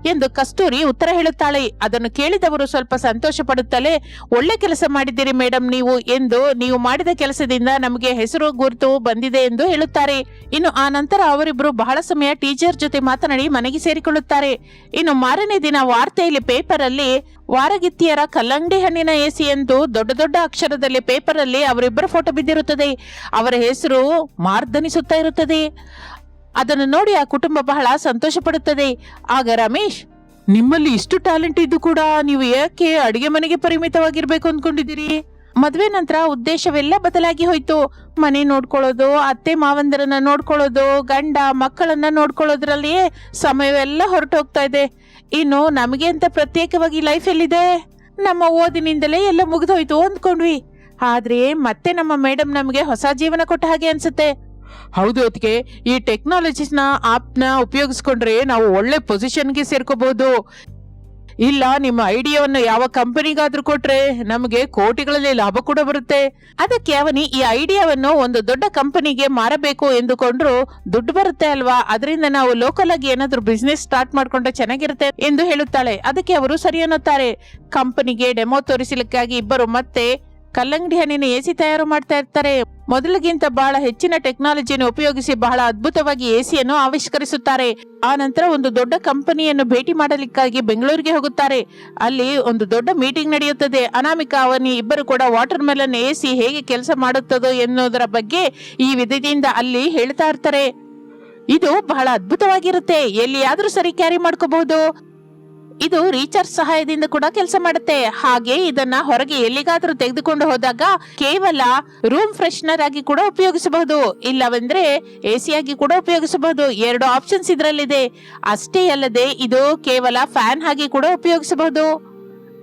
ಎಂದು ಕಸ್ತೂರಿ ಉತ್ತರ ಹೇಳುತ್ತಾಳೆ. ಅದನ್ನು ಕೇಳಿದವರು ಸ್ವಲ್ಪ ಸಂತೋಷ ಪಡುತ್ತಲೇ ಒಳ್ಳೆ ಕೆಲಸ ಮಾಡಿದ್ದೀರಿ ಮೇಡಮ್ ನೀವು ಎಂದು ನೀವು ಮಾಡಿದ ಕೆಲಸದಿಂದ ನಮಗೆ ಹೆಸರು ಗುರುತು ಬಂದಿದೆ ಎಂದು ಹೇಳುತ್ತಾರೆ. ಇನ್ನು ಆ ನಂತರ ಅವರಿಬ್ಬರು ಬಹಳ ಸಮಯ ಟೀಚರ್ ಜೊತೆ ಮಾತನಾಡಿ ಮನೆಗೆ ಸೇರಿಕೊಳ್ಳುತ್ತಾರೆ. ಇನ್ನು ಮಾರನೇ ದಿನ ವಾರ್ತೆಯಲ್ಲಿ ಪೇಪರ್ ಅಲ್ಲಿ ವಾರಗಿತ್ತಿಯರ ಕಲ್ಲಂಗಡಿ ಹಣ್ಣಿನ ಎಸಿ ಎಂದು ದೊಡ್ಡ ದೊಡ್ಡ ಅಕ್ಷರದಲ್ಲಿ ಪೇಪರ್ ಅಲ್ಲಿ ಅವರಿಬ್ಬರ ಫೋಟೋ ಬಿದ್ದಿರುತ್ತದೆ. ಅವರ ಹೆಸರು ಮಾರ್ಧನಿಸುತ್ತಾ ಇರುತ್ತದೆ. ಅದನ್ನು ನೋಡಿ ಆ ಕುಟುಂಬ ಬಹಳ ಸಂತೋಷ ಪಡುತ್ತದೆ. ಆಗ ರಮೇಶ್, ನಿಮ್ಮಲ್ಲಿ ಇಷ್ಟು ಟ್ಯಾಲೆಂಟ್ ಇದ್ದು ಕೂಡ ನೀವು ಯಾಕೆ ಅಡಿಗೆ ಮನೆಗೆ ಪರಿಮಿತವಾಗಿರ್ಬೇಕು ಅಂದ್ಕೊಂಡಿದ್ದೀರಿ? ಮದುವೆ ನಂತರ ಉದ್ದೇಶವೆಲ್ಲ ಬದಲಾಗಿ ಹೋಯ್ತು. ಮನೆ ನೋಡ್ಕೊಳ್ಳೋದು, ಅತ್ತೆ ಮಾವಂದರನ್ನ ನೋಡ್ಕೊಳ್ಳೋದು, ಗಂಡ ಮಕ್ಕಳನ್ನ ನೋಡ್ಕೊಳ್ಳೋದ್ರಲ್ಲಿಯೇ ಸಮಯವೆಲ್ಲ ಹೊರಟು ಹೋಗ್ತಾ ಇದೆ. ಇನ್ನು ನಮಗೆ ಅಂತ ಪ್ರತ್ಯೇಕವಾಗಿ ಲೈಫ್ ಎಲ್ಲಿದೆ? ನಮ್ಮ ಓದಿನಿಂದಲೇ ಎಲ್ಲ ಮುಗಿದೋಯ್ತು ಅಂದ್ಕೊಂಡ್ವಿ. ಆದ್ರೆ ಮತ್ತೆ ನಮ್ಮ ಮೇಡಮ್ ನಮಗೆ ಹೊಸ ಜೀವನ ಕೊಟ್ಟ ಹಾಗೆ ಅನ್ಸುತ್ತೆ. ಹೌದು ಅದಕ್ಕೆ ಈ ಟೆಕ್ನಾಲಜೀಸ್ನ ಆಪ್ನ ಉಪಯೋಗಿಸ್ಕೊಂಡ್ರೆ ನಾವು ಒಳ್ಳೆ ಪೊಸಿಷನ್ಗೆ ಸೇರ್ಕೋಬಹುದು ಇಲ್ಲ, ನಿಮ್ಮ ಐಡಿಯಾವನ್ನು ಯಾವ ಕಂಪನಿಗಾದ್ರೂ ಕೊಟ್ರೆ ನಮಗೆ ಕೋಟಿಗಳಲ್ಲಿ ಲಾಭ ಕೂಡ ಬರುತ್ತೆ. ಅದಕ್ಕೆ ಅವನಿ ಈ ಐಡಿಯಾವನ್ನು ಒಂದು ದೊಡ್ಡ ಕಂಪನಿಗೆ ಮಾರಬೇಕು ಎಂದುಕೊಂಡ್ರು ದುಡ್ಡು ಬರುತ್ತೆ ಅಲ್ವಾ? ಅದರಿಂದ ನಾವು ಲೋಕಲ್ ಆಗಿ ಏನಾದ್ರೂ ಬಿಸ್ನೆಸ್ ಸ್ಟಾರ್ಟ್ ಮಾಡ್ಕೊಂಡ್ರೆ ಚೆನ್ನಾಗಿರುತ್ತೆ ಎಂದು ಹೇಳುತ್ತಾಳೆ. ಅದಕ್ಕೆ ಅವರು ಸರಿ ಅನ್ನುತ್ತಾರೆ. ಕಂಪನಿಗೆ ಡೆಮೋ ತೋರಿಸಲಿಕ್ಕಾಗಿ ಇಬ್ಬರು ಮತ್ತೆ ಕಲ್ಲಂಗಡಿ ಹಣ್ಣಿನ ಎಸಿ ತಯಾರು ಮಾಡ್ತಾ ಇರ್ತಾರೆ. ಮೊದಲಿಗಿಂತ ಬಹಳ ಹೆಚ್ಚಿನ ಟೆಕ್ನಾಲಜಿಯನ್ನು ಉಪಯೋಗಿಸಿ ಬಹಳ ಅದ್ಭುತವಾಗಿ ಎಸಿಯನ್ನು ಆವಿಷ್ಕರಿಸುತ್ತಾರೆ. ಆ ನಂತರ ಒಂದು ದೊಡ್ಡ ಕಂಪನಿಯನ್ನು ಭೇಟಿ ಮಾಡಲಿಕ್ಕಾಗಿ ಬೆಂಗಳೂರಿಗೆ ಹೋಗುತ್ತಾರೆ. ಅಲ್ಲಿ ಒಂದು ದೊಡ್ಡ ಮೀಟಿಂಗ್ ನಡೆಯುತ್ತದೆ. ಅನಾಮಿಕಾ ಅವನಿ ಇಬ್ಬರು ಕೂಡ ವಾಟರ್ ಮೆಲನ್ ಎಸಿ ಹೇಗೆ ಕೆಲಸ ಮಾಡುತ್ತದೋ ಎನ್ನುವುದರ ಬಗ್ಗೆ ಈ ವಿಧದಿಂದ ಅಲ್ಲಿ ಹೇಳ್ತಾ ಇರ್ತಾರೆ. ಇದು ಬಹಳ ಅದ್ಭುತವಾಗಿರುತ್ತೆ. ಎಲ್ಲಿಯಾದ್ರೂ ಸರಿ ಕ್ಯಾರಿ ಮಾಡ್ಕೋಬಹುದು. ಇದು ರೀಚಾರ್ಜ್ ಸಹಾಯದಿಂದ ಕೂಡ ಕೆಲಸ ಮಾಡುತ್ತೆ. ಹಾಗೆ ಇದನ್ನ ಹೊರಗೆ ಎಲ್ಲಿಗಾದ್ರೂ ತೆಗೆದುಕೊಂಡು ಹೋದಾಗ ಕೇವಲ ರೂಮ್ ಫ್ರೆಶ್ನರ್ ಆಗಿ ಕೂಡ ಉಪಯೋಗಿಸಬಹುದು. ಇಲ್ಲವೆಂದ್ರೆ ಸಿ ಆಗಿ ಕೂಡ ಉಪಯೋಗಿಸಬಹುದು. ಎರಡು ಆಪ್ಷನ್ಸ್ ಇದರಲ್ಲಿದೆ. ಅಷ್ಟೇ ಅಲ್ಲದೆ ಇದು ಕೇವಲ ಫ್ಯಾನ್ ಆಗಿ ಕೂಡ ಉಪಯೋಗಿಸಬಹುದು.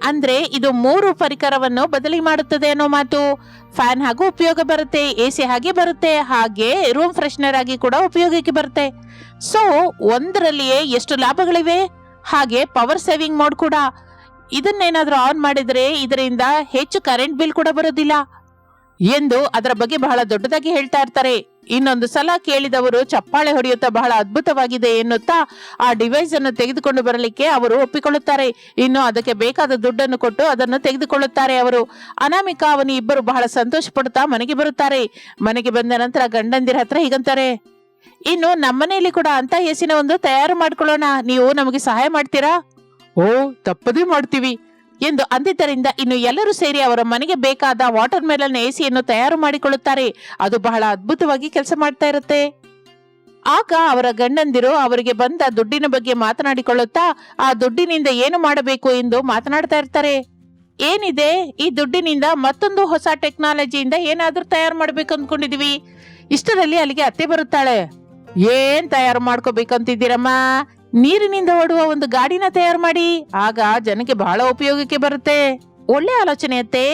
ಅಂದ್ರೆ ಇದು ಮೂರು ಪರಿಕರವನ್ನು ಬದಲಿ ಮಾಡುತ್ತದೆ ಅನ್ನೋ ಮಾತು. ಫ್ಯಾನ್ ಹಾಗೂ ಉಪಯೋಗ ಬರುತ್ತೆ ಎಸಿ ಹಾಗೆ ಬರುತ್ತೆ. ಹಾಗೆ ರೂಮ್ ಫ್ರೆಶ್ನರ್ ಆಗಿ ಕೂಡ ಉಪಯೋಗಕ್ಕೆ ಬರುತ್ತೆ. ಸೊ ಒಂದರಲ್ಲಿಯೇ ಎಷ್ಟು ಲಾಭಗಳಿವೆ? ಹಾಗೆ ಪವರ್ ಸೇವಿಂಗ್ ಮೋಡ್ ಕೂಡ. ಇದನ್ನೇನಾದರೂ ಆನ್ ಮಾಡಿದ್ರೆ ಇದರಿಂದ ಹೆಚ್ಚು ಕರೆಂಟ್ ಬಿಲ್ ಕೂಡ ಬರೋದಿಲ್ಲ ಎಂದು ಅದರ ಬಗ್ಗೆ ಬಹಳ ದೊಡ್ಡದಾಗಿ ಹೇಳ್ತಾ ಇರ್ತಾರೆ. ಇನ್ನೊಂದು ಸಲ ಕೇಳಿದವರು ಚಪ್ಪಾಳೆ ಹೊಡೆಯುತ್ತಾ ಬಹಳ ಅದ್ಭುತವಾಗಿದೆ ಎನ್ನುತ್ತಾ ಆ ಡಿವೈಸ್ ಅನ್ನು ತೆಗೆದುಕೊಂಡು ಬರಲಿಕ್ಕೆ ಅವರು ಒಪ್ಪಿಕೊಳ್ಳುತ್ತಾರೆ. ಇನ್ನು ಅದಕ್ಕೆ ಬೇಕಾದ ದುಡ್ಡನ್ನು ಕೊಟ್ಟು ಅದನ್ನು ತೆಗೆದುಕೊಳ್ಳುತ್ತಾರೆ ಅವರು. ಅನಾಮಿಕಾ ಅವನಿ ಇಬ್ಬರು ಬಹಳ ಸಂತೋಷ ಪಡುತ್ತಾ ಮನೆಗೆ ಬರುತ್ತಾರೆ. ಮನೆಗೆ ಬಂದ ನಂತರ ಗಂಡಂದಿರ ಹತ್ರ ಹೀಗಂತಾರೆ. ಇನ್ನು ನಮ್ಮನೆಯಲ್ಲಿ ಕೂಡ ಅಂತ ಎಸಿನ ಒಂದು ತಯಾರು ಮಾಡ್ಕೊಳ್ಳೋಣ. ನೀವು ನಮಗೆ ಸಹಾಯ ಮಾಡ್ತೀರಾ? ಓ ತಪ್ಪದೇ ಮಾಡ್ತೀವಿ. ಎಂದು ಅಂದಿದ್ದರಿಂದ ಇನ್ನು ಎಲ್ಲರೂ ಸೇರಿ ಅವರ ಮನೆಗೆ ಬೇಕಾದ ವಾಟರ್ ಮೆಲನ್ ಎಸಿಯನ್ನು ತಯಾರು ಮಾಡಿಕೊಳ್ಳುತ್ತಾರೆ. ಅದು ಬಹಳ ಅದ್ಭುತವಾಗಿ ಕೆಲಸ ಮಾಡ್ತಾ ಇರುತ್ತೆ. ಆಗ ಅವರ ಗಂಡಂದಿರು ಅವರಿಗೆ ಬಂದ ದುಡ್ಡಿನ ಬಗ್ಗೆ ಮಾತನಾಡಿಕೊಳ್ಳುತ್ತಾ ಆ ದುಡ್ಡಿನಿಂದ ಏನು ಮಾಡಬೇಕು ಎಂದು ಮಾತನಾಡ್ತಾ ಇರ್ತಾರೆ. ಏನಿದೆ? ಈ ದುಡ್ಡಿನಿಂದ ಮತ್ತೊಂದು ಹೊಸ ಟೆಕ್ನಾಲಜಿಯಿಂದ ಏನಾದರೂ ತಯಾರು ಮಾಡ್ಬೇಕು ಅಂದ್ಕೊಂಡಿದೀವಿ ಇಷ್ಟರಲ್ಲಿ ಅಲ್ಲಿಗೆ ಅತ್ತೆ ಬರುತ್ತಾಳೆ. ಏನ್ ತಯಾರು ಮಾಡ್ಕೋಬೇಕಂತಿದ್ದೀರಮ್ಮ? ನೀರಿನಿಂದ ಓಡುವ ಒಂದು ಗಾಡಿನ ತಯಾರು ಮಾಡಿ. ಆಗ ಜನಕ್ಕೆ ಬಹಳ ಉಪಯೋಗಕ್ಕೆ ಬರುತ್ತೆ. ಒಳ್ಳೆ ಆಲೋಚನೆ ಅತ್ತೆ.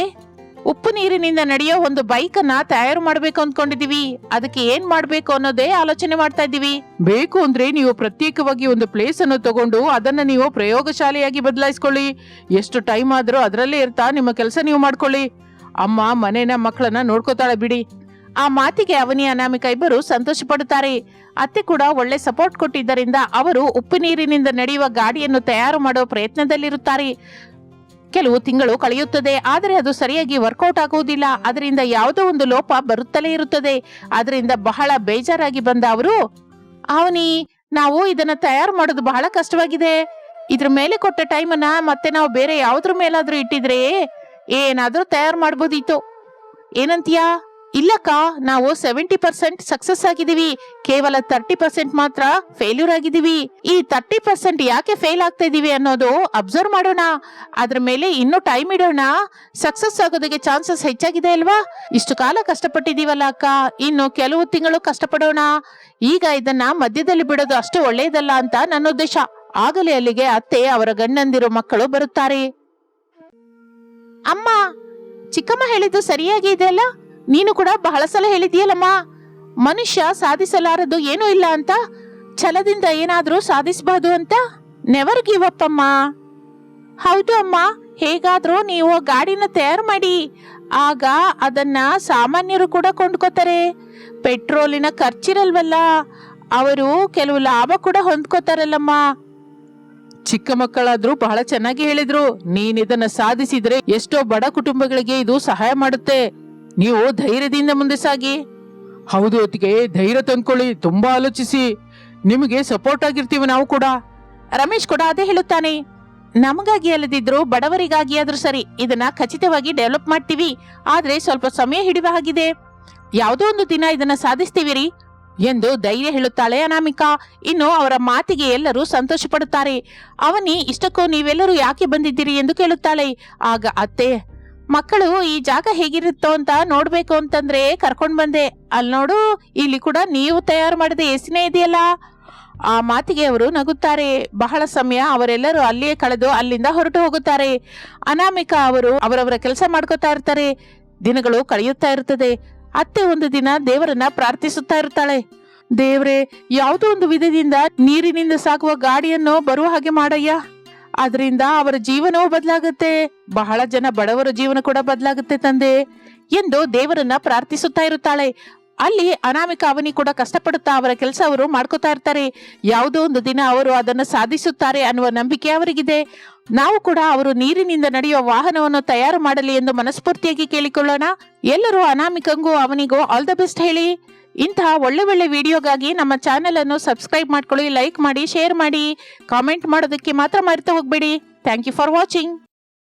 ಉಪ್ಪು ನೀರಿನಿಂದ ನಡೆಯೋ ಒಂದು ಬೈಕ್ ಅನ್ನ ತಯಾರು ಮಾಡ್ಬೇಕು ಅಂದ್ಕೊಂಡಿದೀವಿ ಅದಕ್ಕೆ ಏನ್ ಮಾಡ್ಬೇಕು ಅನ್ನೋದೇ ಆಲೋಚನೆ ಮಾಡ್ತಾ ಇದೀವಿ ಬೇಕು ಅಂದ್ರೆ ನೀವು ಪ್ರತ್ಯೇಕವಾಗಿ ಒಂದು ಪ್ಲೇಸ್ ಅನ್ನು ತಗೊಂಡು ಅದನ್ನ ನೀವು ಪ್ರಯೋಗಶಾಲೆಯಾಗಿ ಬದಲಾಯಿಸ್ಕೊಳ್ಳಿ. ಎಷ್ಟು ಟೈಮ್ ಆದ್ರೂ ಅದರಲ್ಲೇ ಇರ್ತಾ ನಿಮ್ಮ ಕೆಲಸ ನೀವು ಮಾಡ್ಕೊಳ್ಳಿ. ಅಮ್ಮ ಮನೇನ ಮಕ್ಕಳನ್ನ ನೋಡ್ಕೋತಾಳೆ ಬಿಡಿ. ಆ ಮಾತಿಗೆ ಅವನಿ, ಅನಾಮಿಕ ಇಬ್ಬರು ಸಂತೋಷ ಪಡುತ್ತಾರೆ ಅತ್ತೆ ಕೂಡ ಒಳ್ಳೆ ಸಪೋರ್ಟ್ ಕೊಟ್ಟಿದ್ದರಿಂದ ಅವರು ಉಪ್ಪು ನೀರಿನಿಂದ ನಡೆಯುವ ಗಾಡಿಯನ್ನು ತಯಾರು ಮಾಡುವ ಪ್ರಯತ್ನದಲ್ಲಿರುತ್ತಾರೆ. ಕೆಲವು ತಿಂಗಳು ಕಳೆಯುತ್ತದೆ, ಆದರೆ ಅದು ಸರಿಯಾಗಿ ವರ್ಕೌಟ್ ಆಗುವುದಿಲ್ಲ. ಅದರಿಂದ ಯಾವುದೋ ಒಂದು ಲೋಪ ಬರುತ್ತಲೇ ಇರುತ್ತದೆ. ಅದರಿಂದ ಬಹಳ ಬೇಜಾರಾಗಿ ಬಂದ ಅವರು, ಅವನಿ, ನಾವು ಇದನ್ನ ತಯಾರು ಮಾಡೋದು ಬಹಳ ಕಷ್ಟವಾಗಿದೆ. ಇದ್ರ ಮೇಲೆ ಕೊಟ್ಟ ಟೈಮನ್ನ ಮತ್ತೆ ನಾವು ಬೇರೆ ಯಾವ್ದ್ರ ಮೇಲಾದ್ರೂ ಇಟ್ಟಿದ್ರೆ ಏನಾದ್ರೂ ತಯಾರು ಮಾಡ್ಬೋದಿತ್ತು ಏನಂತೀಯಾ? ಇಲ್ಲಕ್ಕ, ನಾವು ಸೆವೆಂಟಿ ಪರ್ಸೆಂಟ್ ಸಕ್ಸಸ್ ಆಗಿದೀವಿ ಕೇವಲ ತರ್ಟಿ ಪರ್ಸೆಂಟ್ ಮಾತ್ರ ಫೇಲ್ಯೂರ್ ಆಗಿದೀವಿ ಈ ತರ್ಟಿ ಪರ್ಸೆಂಟ್ ಯಾಕೆ ಫೇಲ್ ಆಗ್ತಾ ಇದೀವಿ ಅನ್ನೋದು ಅಬ್ಸರ್ವ್ ಮಾಡೋಣ. ಅದ್ರ ಮೇಲೆ ಇನ್ನೂ ಟೈಮ್ ಇಡೋಣ. ಸಕ್ಸಸ್ ಆಗೋದಕ್ಕೆ ಚಾನ್ಸಸ್ ಹೆಚ್ಚಾಗಿದೆ ಅಲ್ವಾ? ಇಷ್ಟು ಕಾಲ ಕಷ್ಟಪಟ್ಟಿದೀವಲ್ಲ ಅಕ್ಕ. ಇನ್ನು ಕೆಲವು ತಿಂಗಳು ಕಷ್ಟಪಡೋಣ. ಈಗ ಇದನ್ನ ಮಧ್ಯದಲ್ಲಿ ಬಿಡೋದು ಅಷ್ಟು ಒಳ್ಳೆಯದಲ್ಲ ಅಂತ ನನ್ನ ಉದ್ದೇಶ. ಆಗಲೇ ಅಲ್ಲಿಗೆ ಅತ್ತೆ, ಅವರ ಗಂಡಂದಿರೋ ಮಕ್ಕಳು ಬರುತ್ತಾರೆ. ಅಮ್ಮ, ಚಿಕ್ಕಮ್ಮ ಹೇಳಿದ್ದು ಸರಿಯಾಗಿ ಇದೆಯಲ್ಲ? ನೀನು ಕೂಡ ಬಹಳ ಸಲ ಹೇಳಿದೀಯಲ್ಲಮ್ಮ ಮನುಷ್ಯ ಸಾಧಿಸಲಾರದು ಏನೂ ಇಲ್ಲ ಅಂತ? ಛಲದಿಂದ ಏನಾದರೂ ಸಾಧಿಸಬಹುದು ಅಂತ? ನೆವರ್ ಗಿವ್ ಅಪ್ ಅಮ್ಮ. ಹೌದು ಅಮ್ಮ, ಹೇಗಾದರೂ ನೀವು ಗಾಡಿನ ತಯಾರು ಮಾಡಿ. ಆಗ ಅದನ್ನ ಸಾಮಾನ್ಯರು ಕೂಡ ಕೊಂಡ್ಕೋತಾರೆ. ಪೆಟ್ರೋಲಿನ ಖರ್ಚಿರಲ್ವಲ್ಲ? ಅವರು ಕೆಲವು ಲಾಭ ಕೂಡ ಹೊಂದ್ಕೋತಾರಲ್ಲಮ್ಮ. ಚಿಕ್ಕ ಮಕ್ಕಳಾದ್ರೂ ಬಹಳ ಚೆನ್ನಾಗಿ ಹೇಳಿದ್ರು. ನೀನ್ ಇದನ್ನ ಸಾಧಿಸಿದ್ರೆ ಎಷ್ಟೋ ಬಡ ಕುಟುಂಬಗಳಿಗೆ ಇದು ಸಹಾಯ ಮಾಡುತ್ತೆ. ನೀವು ಧೈರ್ಯದಿಂದ ಮುಂದೆ ಸಾಗಿ. ಹೌದು ಅತ್ತಿಗೆ, ಧೈರ್ಯ ತಂದ್ಕೊಳ್ಳಿ, ತುಂಬಾ ಆಲೋಚಿಸಿ. ನಿಮಗೆ ಸಪೋರ್ಟ್ ಆಗಿರ್ತೀವಿ ನಾವು ಕೂಡ. ರಮೇಶ್ ಕೂಡ ಅದೇ ಹೇಳುತ್ತಾನೆ. ನಮಗಾಗಿ ಅಲ್ಲದಿದ್ರು ಬಡವರಿಗಾಗಿ ಆದ್ರೂ ಸರಿ, ಇದನ್ನ ಖಚಿತವಾಗಿ ಡೆವಲಪ್ ಮಾಡ್ತೀವಿ. ಆದ್ರೆ ಸ್ವಲ್ಪ ಸಮಯ ಹಿಡಿಯುವ ಹಾಗಿದೆ. ಯಾವುದೋ ಒಂದು ದಿನ ಇದನ್ನ ಸಾಧಿಸ್ತೀವಿ ರೀ ಎಂದು ಧೈರ್ಯ ಹೇಳುತ್ತಾಳೆ ಅನಾಮಿಕಾ. ಇನ್ನು ಅವರ ಮಾತಿಗೆ ಎಲ್ಲರೂ ಸಂತೋಷ ಪಡುತ್ತಾರೆ ಅವನಿ, ಇಷ್ಟಕ್ಕೂ ನೀವೆಲ್ಲರೂ ಯಾಕೆ ಬಂದಿದ್ದೀರಿ ಎಂದು ಕೇಳುತ್ತಾಳೆ. ಆಗ ಅತ್ತೆ ಮಕ್ಕಳು ಈ ಜಾಗ ಹೇಗಿರುತ್ತೋ ಅಂತ ನೋಡ್ಬೇಕು ಅಂತಂದ್ರೆ ಕರ್ಕೊಂಡ್ ಬಂದೆ. ಅಲ್ಲಿ ನೋಡು, ಇಲ್ಲಿ ಕೂಡ ನೀವು ತಯಾರು ಮಾಡಿದ ಎಸಿನೇ ಇದೆಯಲ್ಲ? ಆ ಮಾತಿಗೆ ಅವರು ನಗುತ್ತಾರೆ. ಬಹಳ ಸಮಯ ಅವರೆಲ್ಲರೂ ಅಲ್ಲಿಯೇ ಕಳೆದು ಅಲ್ಲಿಂದ ಹೊರಟು ಹೋಗುತ್ತಾರೆ. ಅನಾಮಿಕಾ ಅವರು ಅವರವರ ಕೆಲಸ ಮಾಡ್ಕೋತಾ ಇರ್ತಾರೆ. ದಿನಗಳು ಕಳೆಯುತ್ತಾ ಇರುತ್ತದೆ. ಅತ್ತೆ ಒಂದು ದಿನ ದೇವರನ್ನ ಪ್ರಾರ್ಥಿಸುತ್ತಾ ಇರ್ತಾಳೆ. ದೇವ್ರೆ, ಯಾವುದೋ ಒಂದು ವಿಧದಿಂದ ನೀರಿನಿಂದ ಸಾಗುವ ಗಾಡಿಯನ್ನು ಬರುವ ಹಾಗೆ ಮಾಡಯ್ಯ. ಅದರಿಂದ ಅವರ ಜೀವನವೂ ಬದಲಾಗುತ್ತೆ. ಬಹಳ ಜನ ಬಡವರ ಜೀವನ ಕೂಡ ಬದಲಾಗುತ್ತೆ ತಂದೆ. ಎಂದು ದೇವರನ್ನ ಪ್ರಾರ್ಥಿಸುತ್ತಾ ಇರುತ್ತಾಳೆ. ಅಲ್ಲಿ ಅನಾಮಿಕ ಅವನಿ ಕೂಡ ಕಷ್ಟಪಡುತ್ತಾ ಅವರ ಕೆಲಸ ಅವರು ಮಾಡ್ಕೋತಾ ಇರ್ತಾರೆ. ಯಾವುದೋ ಒಂದು ದಿನ ಅವರು ಅದನ್ನು ಸಾಧಿಸುತ್ತಾರೆ ಅನ್ನುವ ನಂಬಿಕೆ ಅವರಿಗಿದೆ. ನಾವು ಕೂಡ ಅವರು ನೀರಿನಿಂದ ನಡೆಯುವ ವಾಹನವನ್ನು ತಯಾರು ಮಾಡಲಿ ಎಂದು ಮನಸ್ಫೂರ್ತಿಯಾಗಿ ಕೇಳಿಕೊಳ್ಳೋಣ. ಎಲ್ಲರೂ ಅನಾಮಿಕಂಗೂ ಅವನಿಗೂ ಆಲ್ ದ ಬೆಸ್ಟ್ ಹೇಳಿ. ಇಂತಹ ಒಳ್ಳೆ ಒಳ್ಳೆ ವಿಡಿಯೋಗಾಗಿ ನಮ್ಮ ಚಾನೆಲ್ ಅನ್ನು ಸಬ್ಸ್ಕ್ರೈಬ್ ಮಾಡ್ಕೊಳ್ಳಿ ಲೈಕ್ ಮಾಡಿ ಶೇರ್ ಮಾಡಿ ಕಾಮೆಂಟ್ ಮಾಡೋದಕ್ಕೆ ಮಾತ್ರ ಮರೆತು ಹೋಗಬೇಡಿ. Thank you for watching